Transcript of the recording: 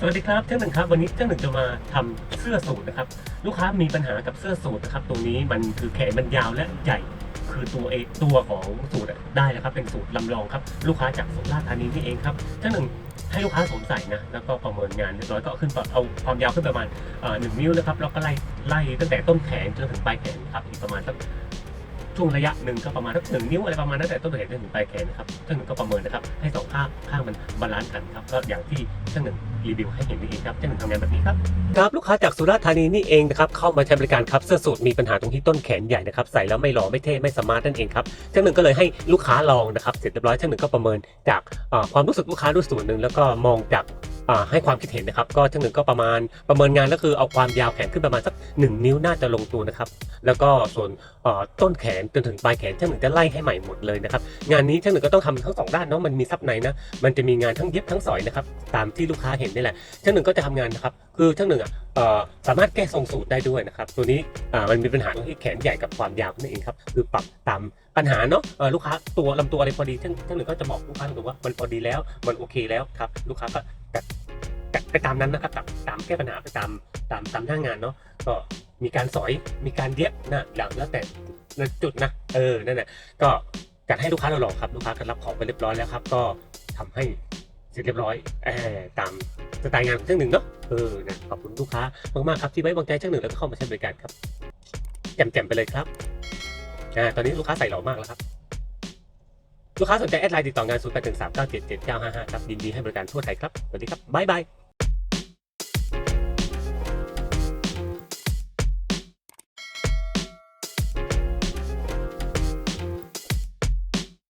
สวัสดีครับเจ้าหนึ่งครับวันนี้เจ้าหนึ่งจะมาทำเสื้อสูทนะครับ ลูกค้ามีปัญหากับเสื้อสูทนะครับ ตรงนี้มันคือแขนมันยาวและใหญ่คือตัวเอตัวของสูทได้แล้วครับเป็นสูตรลำลองครับ ลูกค้าจากสุราษฎร์ธานีนี่เองครับเจ้าหนึ่งให้ลูกค้าสวมใส่นะแล้วก็ประเมินงานเรียบร้อยก็ขึ้นเอาความยาวขึ้นประมาณหนึ่งนิ้วนะครับแล้วก็ไล่ไล่ตั้งแต่ต้นแขนจนถึงปลายแขนครับอีกประมาณสักช่วงระยะหนึ่งก็ประมาณสักหนึ่งนิ้วอะไรประมาณนั้นแต่ต้นแขนจนถึงปลายแขนนะครับเจ้าหนึ่งก็ประเมินนะครับให้สองข้างข้างมันบาลานซ์กันครับก็อย่างที่เจ้าหนึ่ง รีวิวให้เห็นนี่เองครับจะหนึ่งทำงานแบบนี้ครับครับลูกค้าจากสุราษฎร์ธานีนี่เองนะครับเข้ามาใช้บริการครับเสื้อสูทมีปัญหาตรงที่ต้นแขนใหญ่นะครับใส่แล้วไม่หล่อไม่เท่ไม่สมาร์ทนั่นเองครับช่างหนึ่งก็เลยให้ลูกค้าลองนะครับเสร็จเรียบร้อยช่างหนึ่งก็ประเมินจากความรู้สึกลูกค้าด้วยส่วนหนึ่งแล้วก็มองจาก ให้ความคิดเห็นนะครับ ก็ช่างหนึ่งก็ประมาณประเมินงานก็คือเอาความยาวแขนขึ้นประมาณสักหนึ่งนิ้วน่าจะลงตัวนะครับ แล้วก็ส่วนต้นแขนจนถึงปลายแขนช่างหนึ่งจะไล่ให้ใหม่หมดเลยนะครับ งานนี้ช่างหนึ่งก็ต้องทำทั้งสองด้านเนาะมันมีซับในนะมันจะมีงานทั้งเย็บทั้งสอยนะครับตามที่ลูกค้าเห็นนี่แหละช่างหนึ่งก็จะทำงานนะครับคือช่างหนึ่งอะสามารถแก้ทรงสูตรได้ด้วยนะครับ ตัวนี้มันมีปัญหาตรงที่แขนใหญ่กับความยาวนั่นเองครับคือปรับตามปัญหาเนาะลูกค้าตัวลำตัวอะไรพอดีช่างช่างหนึ่งก็จะบอกลูกค้าตรงว่ามันพอดีแล้วมันโอเคแล้วครับลูกค้าก็ ไปตามนั้นนะครับตามตามแก้ปัญหาไปตามตามตามหน้างานเนาะก็มีการสอยมีการเย็บนะอย่างแล้วแต่จุดนะเออนั่นแหละก็จัดให้ลูกค้าเราลองครับลูกค้าก็รับของไปเรียบร้อยแล้วครับ ก็ทำให้เสร็จเรียบร้อยอตามสไตล์งานช่างหนึ่งเนาะเออนะขอบคุณลูกค้ามากๆครับที่ไว้วางใจช่างหนึ่งแล้วก็เข้ามาใช้บริการครับแจ่มๆไปเลยครับอ่าตอนนี้ลูกค้าใส่หล่อมากแล้วครับลูกค้าสนใจแอดไลน์ติดต่อ งาน 0 8 1 3 9 7 7 9 5 5 ครับ ยินดีให้บริการทั่วไทยครับ สวัสดีครับ บ๊ายบาย